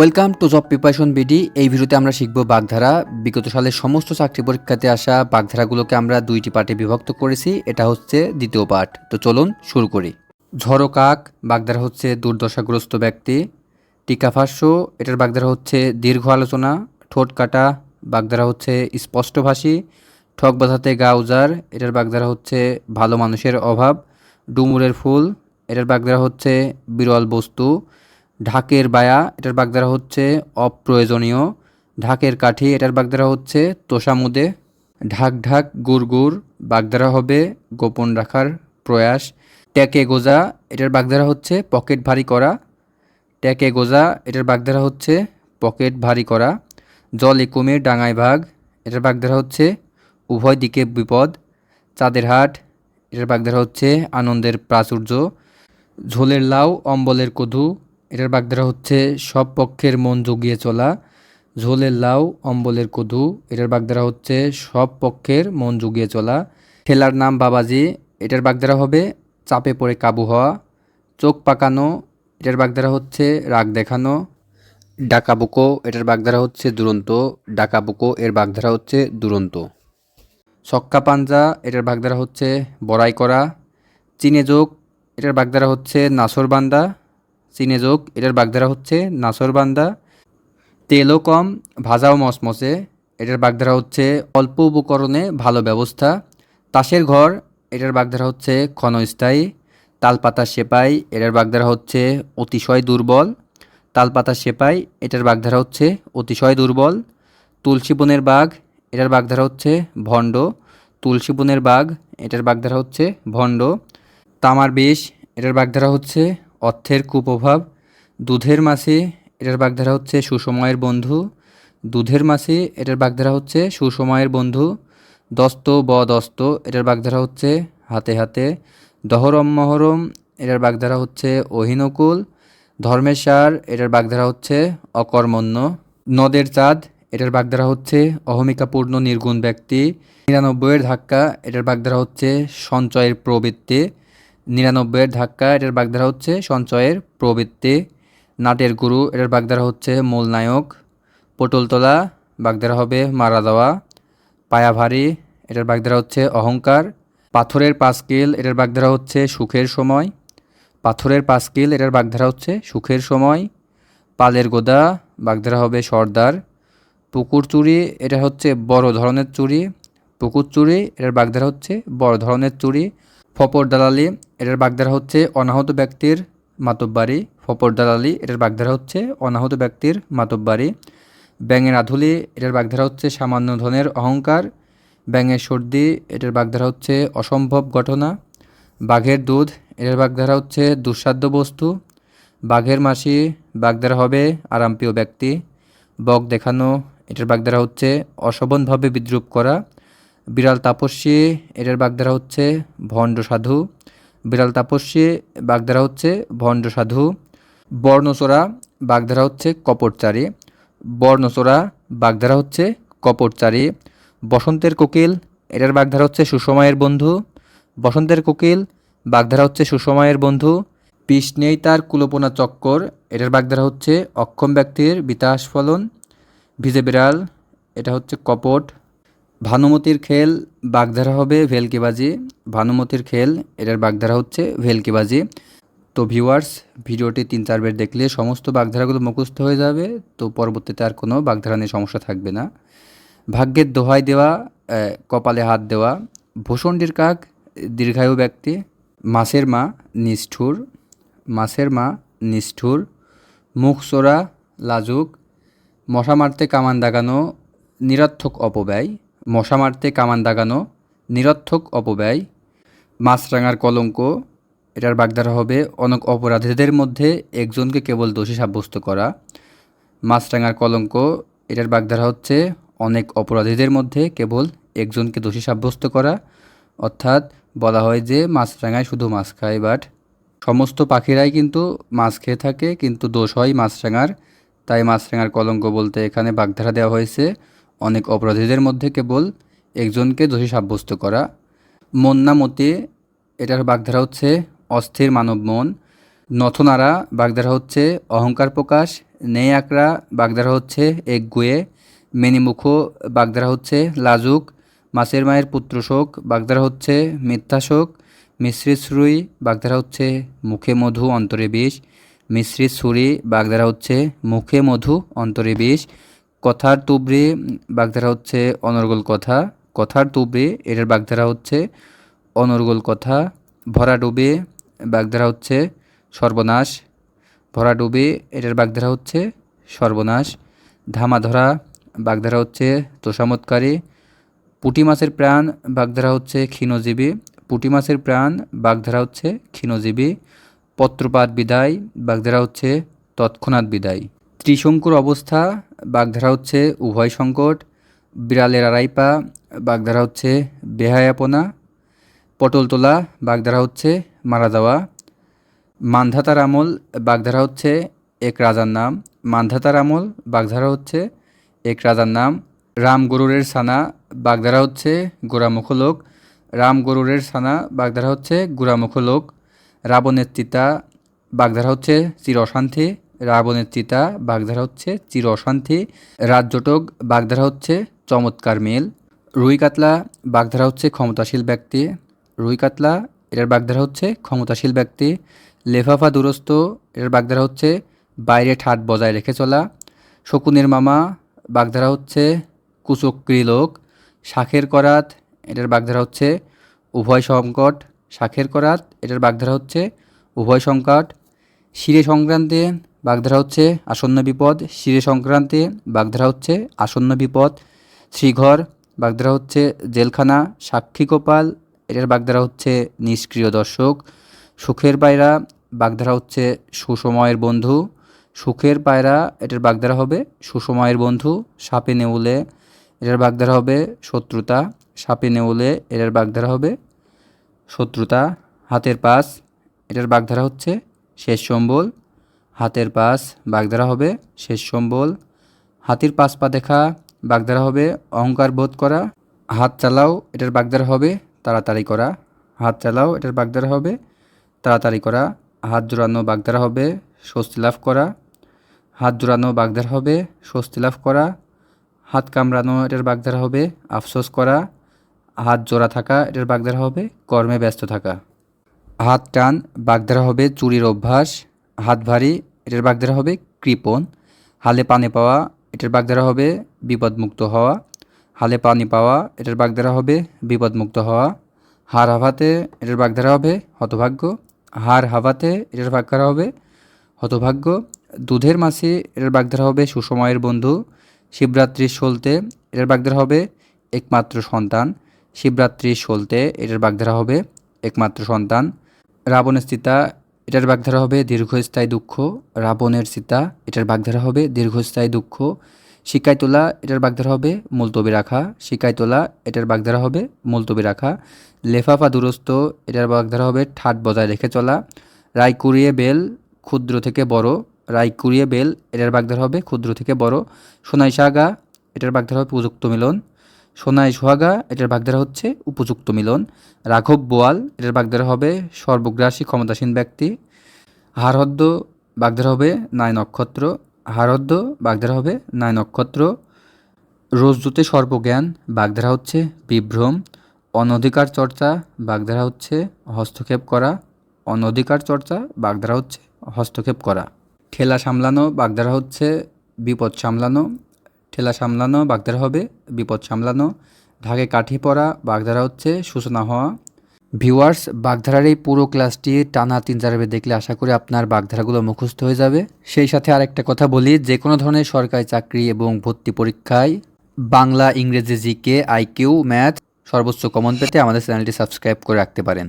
Welcome to job preparation BD এই ভিডিওতে আমরা শিখব বাগধারা। বিগত সালের সমস্ত চাকরি পরীক্ষাতে আসা বাগধারাগুলোকে আমরা দুইটি পার্টে বিভক্ত করেছি। এটা হচ্ছে দ্বিতীয় পার্ট। তো চলুন শুরু করি। ঝড়ো কাক, বাগধারা হচ্ছে দুর্দশাগ্রস্ত ব্যক্তি। টিকাভাষ্য এটার বাগধারা হচ্ছে দীর্ঘ আলোচনা, ঠোঁট কাটা, বাগধারা হচ্ছে স্পষ্টভাষী ঠক বাঁধাতে গা উজার এটার বাগধারা হচ্ছে ভালো মানুষের অভাব, ডুমুরের ফুল, এটার বাগধারা হচ্ছে বিরল বস্তু। ঢাকের বায়া, এটার বাগধারা হচ্ছে অপ্রয়োজনীয়। ঢাকের কাঠি, এটার বাগধারা হচ্ছে তোষামুদে। ঢাক ঢাক গুড় গুড় বাগধারা হবে গোপন রাখার প্রয়াস। ট্যাকে গোজা, এটার বাগধারা হচ্ছে পকেট ভারী করা। ট্যাকে গোজা, এটার বাগধারা হচ্ছে পকেট ভারী করা। জলে কুমির ডাঙায় ভাগ, এটার বাগধারা হচ্ছে উভয় দিকে বিপদ। চাঁদের হাট, এটার বাগধারা হচ্ছে আনন্দের প্রাচুর্য। ঝোলের লাউ, অম্বলের কধু এটার বাগধারা হচ্ছে, সব পক্ষের মন জুগিয়ে চলা, ঝোলের লাউ, অম্বলের কধু এটার বাগধারা হচ্ছে, সব পক্ষের মন জুগিয়ে চলা। ঠেলার নাম বাবাজি। এটার বাগধারা হবে, চাপে পড়ে কাবু হওয়া। চোখ পাকানো। এটার বাগধারা হচ্ছে, রাগ দেখানো। ডাকাবুকো এটার বাগধারা হচ্ছে, দুরন্ত। ডাকাবুকো এর বাগধারা হচ্ছে, দুরন্ত। ছক্কা পাঞ্জা। এটার বাগধারা হচ্ছে, বড়াই করা। চীনে যোগ। এটার বাগধারা হচ্ছে নাসরবান্দা চীনে যোগ, এটার বাগধারা হচ্ছে নাসরবান্দা তেলও কম, ভাজাও মসমসে এটার বাগধারা হচ্ছে অল্প উপকরণে ভালো ব্যবস্থা, তাসের ঘর, এটার বাগধারা হচ্ছে ক্ষণস্থায়ী, তালপাতা সেপাই, এটার বাগধারা হচ্ছে অতিশয় দুর্বল, তালপাতা সেপাই, এটার বাগধারা হচ্ছে অতিশয় দুর্বল, তুলসী বনের বাঘ, এটার বাগধারা হচ্ছে ভণ্ড, তুলসী বনের বাঘ, এটার বাগধারা হচ্ছে ভণ্ড, তামার বেশ এটার বাগধারা হচ্ছে অর্থের কুপ্রভাব। দুধের মাছি এটার বাগধারা হচ্ছে সুসময়ের বন্ধু। দুধের মাছি এটার বাগধারা হচ্ছে সুসময়ের বন্ধু। দস্ত ব দস্ত এটার বাগধারা হচ্ছে হাতে হাতে। দহরম মহরম এটার বাগধারা হচ্ছে অহিনকুল। ধর্মের সার এটার বাগধারা হচ্ছে অকর্মণ্য। নদের চাঁদ এটার বাগধারা হচ্ছে অহমিকাপূর্ণ নির্গুণ ব্যক্তি। নিরানব্বইয়ের ধাক্কা এটার বাগধারা হচ্ছে সঞ্চয়ের প্রবৃত্তি। নিরানব্বইয়ের ধাক্কা, এটার বাগধারা হচ্ছে সঞ্চয়ের প্রবৃত্তি। নাটের গুরু, এটার বাগধারা হচ্ছে মূল নায়ক পটলতলা, বাগধারা হবে মারা দেওয়া পায়া ভারী এটার বাগধারা হচ্ছে অহংকার। পাথরের পাঁচকিল এটার বাগধারা হচ্ছে সুখের সময়। পাথরের পাঁচকিল এটার বাগধারা হচ্ছে সুখের সময়। পালের গোদা, বাগধারা হবে সর্দার। পুকুর চুরি, এটা হচ্ছে বড় ধরনের চুরি। পুকুর চুরি, এটার বাগধারা হচ্ছে বড় ধরনের চুরি। ফপর দালালি, এটার বাগধারা হচ্ছে অনাহত ব্যক্তির মাতব্বাড়ি ফপর দালালি, এটার বাগধারা হচ্ছে অনাহত ব্যক্তির মাতব্বাড়ি ব্যাঙের আধুলি, এটার বাগধারা হচ্ছে সামান্য ধনের অহংকার। ব্যাঙের সর্দি, এটার বাগধারা হচ্ছে অসম্ভব ঘটনা। বাঘের দুধ, এটার বাগধারা হচ্ছে দুঃসাধ্য বস্তু। বাঘের মাসি, বাগধারা হবে আরামপ্রিয় ব্যক্তি। বক দেখানো, এটার বাগধারা হচ্ছে অশোভনভাবে বিদ্রুপ করা। বিড়াল তাপস্যী এটার বাগধারা হচ্ছে ভণ্ড সাধু। বিড়াল তাপস্যী বাগধারা হচ্ছে ভণ্ড সাধু। বর্ণচোরা, বাগধারা হচ্ছে কপটচারী। বর্ণচোরা, বাগধারা হচ্ছে কপটচারী। বসন্তের কোকিল, এটার বাগধারা হচ্ছে সুসময়ের বন্ধু। বসন্তের কোকিল, বাগধারা হচ্ছে সুসময়ের বন্ধু। পিস নেই তার কুলোপনা চক্কর, এটার বাগধারা হচ্ছে অক্ষম ব্যক্তির বিতাস ফলন। ভিজে বিড়াল, এটা হচ্ছে কপট। ভানুমতির খেল বাগধারা হবে ভেলকিবাজি। ভানুমতির খেল, এটার বাগধারা হচ্ছে ভেলকিবাজি। তো ভিউয়ার্স ভিডিওটি তিন চারবার দেখলে সমস্ত বাগধারাগুলো মুখস্থ হয়ে যাবে, তো পরবর্তীতে আর কোনো বাগধারা নিয়ে সমস্যা থাকবে না। ভাগ্যের দোহাই দেওয়া কপালে হাত দেওয়া ভূষণ্ডির কাক, দীর্ঘায়ু ব্যক্তি মাছের মা, নিষ্ঠুর মাছের মা, নিষ্ঠুর, মুখ চোরা, লাজুক, মশা মারতে কামান দাগানো, নিরর্থক অপব্যয়। মশা মারতে কামান দাগানো, নিরর্থক অপব্যয়, মাছরাঙার কলঙ্ক, এটার বাগধারা হবে অনেক অপরাধীদের মধ্যে একজনকে কেবল দোষী সাব্যস্ত করা। মাছরাঙার কলঙ্ক, এটার বাগধারা হচ্ছে অনেক অপরাধীদের মধ্যে কেবল একজনকে দোষী সাব্যস্ত করা। অর্থাৎ বলা হয় যে মাছরাঙায় শুধু মাছ খায়, বাট সমস্ত পাখিরাই কিন্তু মাছ খেয়ে থাকে, কিন্তু দোষ হয় মাছরাঙার। তাই মাছরাঙার কলঙ্ক বলতে এখানে বাগধারা দেওয়া হয়েছে। অনেক অপরাধীদের মধ্যে কেবল একজনকে দোষী সাব্যস্ত করা। মন্নামতি এটার বাগধারা হচ্ছে অস্থির মানব মন। নথনারা বাগধারা হচ্ছে অহংকার প্রকাশ। নেই আকড়া বাগধারা হচ্ছে একগুয়ে মেনিমুখো বাগধারা হচ্ছে লাজুক। মাছের মায়ের পুত্র শোক বাগধারা হচ্ছে মিথ্যা শোক। মিশ্রিত শ্রুই বাগধারা হচ্ছে মুখে মধু অন্তরে বিষ। মিশ্রিত ছুরি বাগধারা হচ্ছে মুখে মধু অন্তরে বিষ। কথার তুবড়ি বাগধারা হচ্ছে অনর্গল কথা। কথার তুবড়ি, এটার বাগধারা হচ্ছে অনর্গল কথা। ভরা ডুবে, বাগধারা হচ্ছে সর্বনাশ। ভরা ডুবে, এটার বাগধারা হচ্ছে সর্বনাশ। ধামা ধরা, বাগধারা হচ্ছে তোষামতকারী পুঁটি মাছের প্রাণ, বাগধারা হচ্ছে ক্ষীণজীবী। পুঁটি মাছের প্রাণ, বাগধারা হচ্ছে ক্ষীণজীবী। পত্রপাত বিদায়, বাগধারা হচ্ছে তৎক্ষণাৎ বিদায়। ত্রিশঙ্কুর অবস্থা, বাগধারা হচ্ছে উভয় সংকট, বিড়ালের আড়াইপা, বাগধারা হচ্ছে বেহায়াপনা পটল তোলা বাগধারা হচ্ছে মারা যাওয়া, মান্ধাতার আমল, বাগধারা হচ্ছে এক রাজার নাম, মান্ধাতার আমল, বাগধারা হচ্ছে এক রাজার নাম, রাম গরুরের সানা বাগধারা হচ্ছে গোড়ামুখ লোক, রাম গরুরের সানা বাগধারা হচ্ছে গোড়ামুখ লোক, রাবণের চিতা বাগধারা হচ্ছে চির অশান্তি রাবণের চিতা বাগধারা হচ্ছে চির অশান্তি। রাজ্যটক বাগধারা হচ্ছে চমৎকার মেল। রুই কাতলা, বাগধারা হচ্ছে ক্ষমতাশীল ব্যক্তি। রুই কাতলা এটার বাগধারা হচ্ছে ক্ষমতাশীল ব্যক্তি। লেফাফা দুরস্ত এটার বাগধারা হচ্ছে বাইরে ঠাট বজায় রেখে চলা। শকুনের মামা, বাগধারা হচ্ছে কুচক্রী লোক। শাখের করাত, এটার বাগধারা হচ্ছে উভয় সংকট। শাখের করাত, এটার বাগধারা হচ্ছে উভয় সংকট। শিরে সংক্রান্তে বাগধারা হচ্ছে আসন্ন বিপদ শিরে সংক্রান্তে বাগধারা হচ্ছে আসন্ন বিপদ, শ্রীঘর, বাগধারা হচ্ছে জেলখানা, সাক্ষী গোপাল, এটার বাগধারা হচ্ছে নিষ্ক্রিয় দর্শক। সুখের পায়রা, বাগধারা হচ্ছে সুসময়ের বন্ধু। সুখের পায়রা, এটার বাগধারা হবে সুসময়ের বন্ধু, সাপে নেউলে, এটার বাগধারা হবে শত্রুতা। সাপে নেউলে, এটার বাগধারা হবে শত্রুতা। হাতের পাস, এটার বাগধারা হচ্ছে শেষ সম্বল। হাতের পাশ বাগধারা হবে, শেষ সম্বল। হাতির পাশ পা দেখা, বাগধারা হবে, অহংকার বোধ করা। হাত চালাও, এটার বাগধারা হবে, তাড়াতাড়ি করা। হাত চালাও, এটার বাগধারা হবে, তাড়াতাড়ি করা। হাত জোড়ানো, বাগধারা হবে, স্বস্তি লাভ করা। হাত জোড়ানো, বাগধারা হবে, স্বস্তি লাভ করা। হাত কামড়ানো, এটার বাগধারা হবে, আফসোস করা। হাত জোড়া থাকা, এটার বাগধারা হবে, কর্মে ব্যস্ত থাকা। হাত টান, বাগধারা হবে, চুরির অভ্যাস। হাত ভারী এটার বাগধারা হবে কৃপণ। হালে পানি পাওয়া, এটার বাগধারা হবে বিপদমুক্ত হওয়া। হালে পানি পাওয়া, এটার বাগধারা হবে বিপদমুক্ত হওয়া। হার হাভাতে, এটার বাগধারা হবে হতভাগ্য। হার হাভাতে, এটার বাগধারা হবে হতভাগ্য। দুধের মাছি, এটার বাগধারা হবে সুসময়ের বন্ধু। শিবরাত্রির সলতে, এটার বাগধারা হবে একমাত্র সন্তান। শিবরাত্রির সলতে, এটার বাগধারা হবে একমাত্র সন্তান। রাবণের চিতা এটার বাগধারা হবে দীর্ঘস্থায়ী দুঃখ, রাবণের সীতা, এটার বাগধারা হবে দীর্ঘস্থায়ী দুঃখ। শিকায় তোলা এটার বাগধারা হবে মুলতবি রাখা। শিকায় তোলা এটার বাগধারা হবে মুলতবি রাখা। লেফাফা দুরস্ত, এটার বাগধারা হবে ঠাট বজায় রেখে চলা। রায় কুড়িয়ে বেল, ক্ষুদ্র থেকে বড়। রায় কুড়িয়ে বেল, এটার বাগধারা হবে ক্ষুদ্র থেকে বড়। সোনাই সাগা এটার বাগধারা হবে উপযুক্ত মিলন। সোনাই সোহাগা, এটার বাগধারা হচ্ছে উপযুক্ত মিলন। রাঘব বোয়াল, এটার বাগধারা হবে সর্বগ্রাসী ক্ষমতাসীন ব্যক্তি। হারহদ্দ বাগধারা হবে নয় নক্ষত্র। হারহদ্দ বাগধারা হবে নয় নক্ষত্র। রোজদূতে সর্বজ্ঞান বাগধারা হচ্ছে বিভ্রম। অনধিকার চর্চা বাগধারা হচ্ছে হস্তক্ষেপ করা। অনধিকার চর্চা বাগধারা হচ্ছে হস্তক্ষেপ করা। ঠেলা সামলানো বাগধারা হচ্ছে বিপদ সামলানো। ঠেলা সামলানো, বাগধারা হবে, বিপদ সামলানো, ঢাকে কাঠি পড়া বাগধারা হচ্ছে সূচনা হওয়া। ভিউয়ার্স, বাগধারার এই পুরো ক্লাসটি টানা তিন চারবে দেখলে আশা করি আপনার বাগধারাগুলো মুখস্থ হয়ে যাবে। সেই সাথে আরেকটা কথা বলি, যে কোনো ধরনের সরকারি চাকরি এবং ভর্তি পরীক্ষায় বাংলা, ইংরেজি, জিকে, আইকিউ, ম্যাথ সর্বোচ্চ কমন পেতে আমাদের চ্যানেলটি সাবস্ক্রাইব করে রাখতে পারেন।